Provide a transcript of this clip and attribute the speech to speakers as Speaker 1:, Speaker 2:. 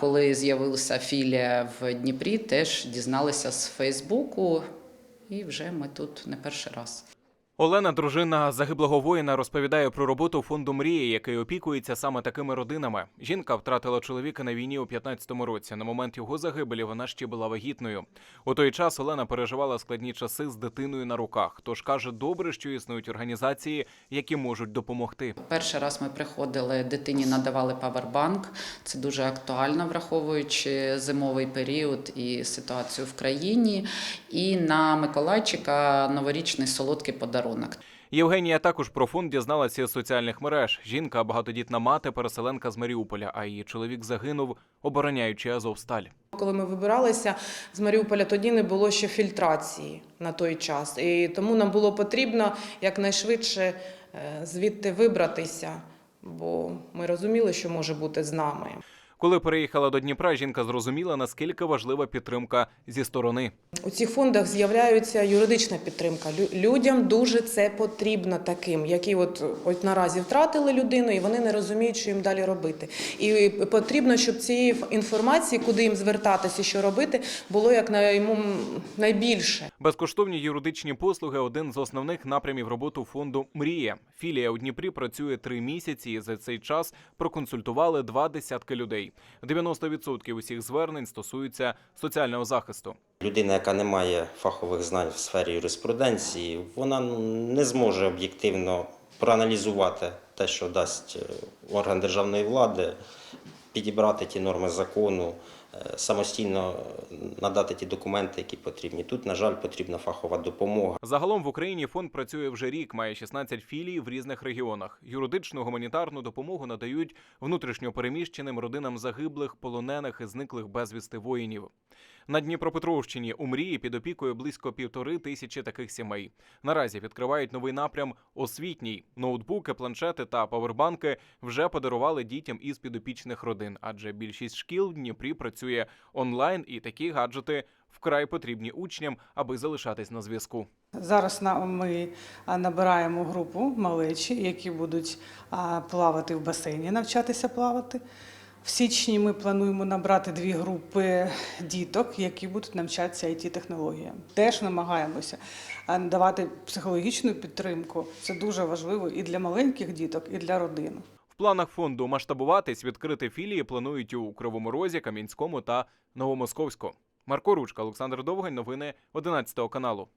Speaker 1: Коли з'явилася філія в Дніпрі, теж дізналися з Фейсбуку, і вже ми тут не перший раз.
Speaker 2: Олена, дружина загиблого воїна, розповідає про роботу фонду Мрія, який опікується саме такими родинами. Жінка втратила чоловіка на війні у 15-му році. На момент його загибелі вона ще була вагітною. У той час Олена переживала складні часи з дитиною на руках. Тож каже, добре, що існують організації, які можуть допомогти.
Speaker 1: Перший раз ми приходили, дитині надавали павербанк. Це дуже актуально, враховуючи зимовий період і ситуацію в країні. І на Миколайчика новорічний солодкий подарунок.
Speaker 2: Євгенія також про фонд дізналася з соціальних мереж. Жінка багатодітна мати, переселенка з Маріуполя, а її чоловік загинув, обороняючи Азовсталь.
Speaker 3: Коли ми вибиралися з Маріуполя, тоді не було ще фільтрації на той час. І тому нам було потрібно якнайшвидше е, звідти вибратися, бо ми розуміли, що може бути з нами.
Speaker 2: Коли переїхала до Дніпра, жінка зрозуміла, наскільки важлива підтримка зі сторони.
Speaker 3: У цих фондах з'являється юридична підтримка. Лю- Людям дуже це потрібно таким, які от, от наразі втратили людину, і вони не розуміють, що їм далі робити. І потрібно, щоб цієї інформації, куди їм звертатися, що робити, було як найбільше.
Speaker 2: Безкоштовні юридичні послуги один з основних напрямів роботи фонду Мрія. Філія у Дніпрі працює три місяці. і За цей час проконсультували два десятки людей. 90% усіх звернень стосуються соціального захисту.
Speaker 4: Людина, яка не має фахових знань в сфері юриспруденції, вона не зможе об'єктивно проаналізувати те, що дасть е, орган державної влади, підібрати ті норми закону, е, самостійно надати ті документи, які потрібні. Тут, на жаль, потрібна фахова допомога.
Speaker 2: Загалом в Україні фонд працює вже рік, має 16 філій в різних регіонах. Юридичну гуманітарну допомогу надають внутрішньо переміщеним родинам загиблих, полонених і зниклих безвісти воїнів. На Дніпропетровщині у мрії під опікою близько півтори тисячі таких сімей. Наразі відкривають новий напрям освітній. Ноутбуки, планшети та павербанки вже подарували дітям із підопічних родин, адже більшість шкіл в Дніпрі працює онлайн, і такі гаджети вкрай потрібні учням, аби залишатись на зв'язку.
Speaker 5: Зараз ми набираємо групу малечі, які будуть плавати в басейні, навчатися плавати. В січні ми плануємо набрати дві групи діток, які будуть навчатися it технологіям Теж намагаємося давати психологічну підтримку. Це дуже важливо і для маленьких діток, і для родин.
Speaker 2: В планах фонду масштабуватись, відкрити філії планують у Кривому Розі, Кам'янському та Новомосковську. Марко Ручка, Олександр Довгань. Новини 11 каналу.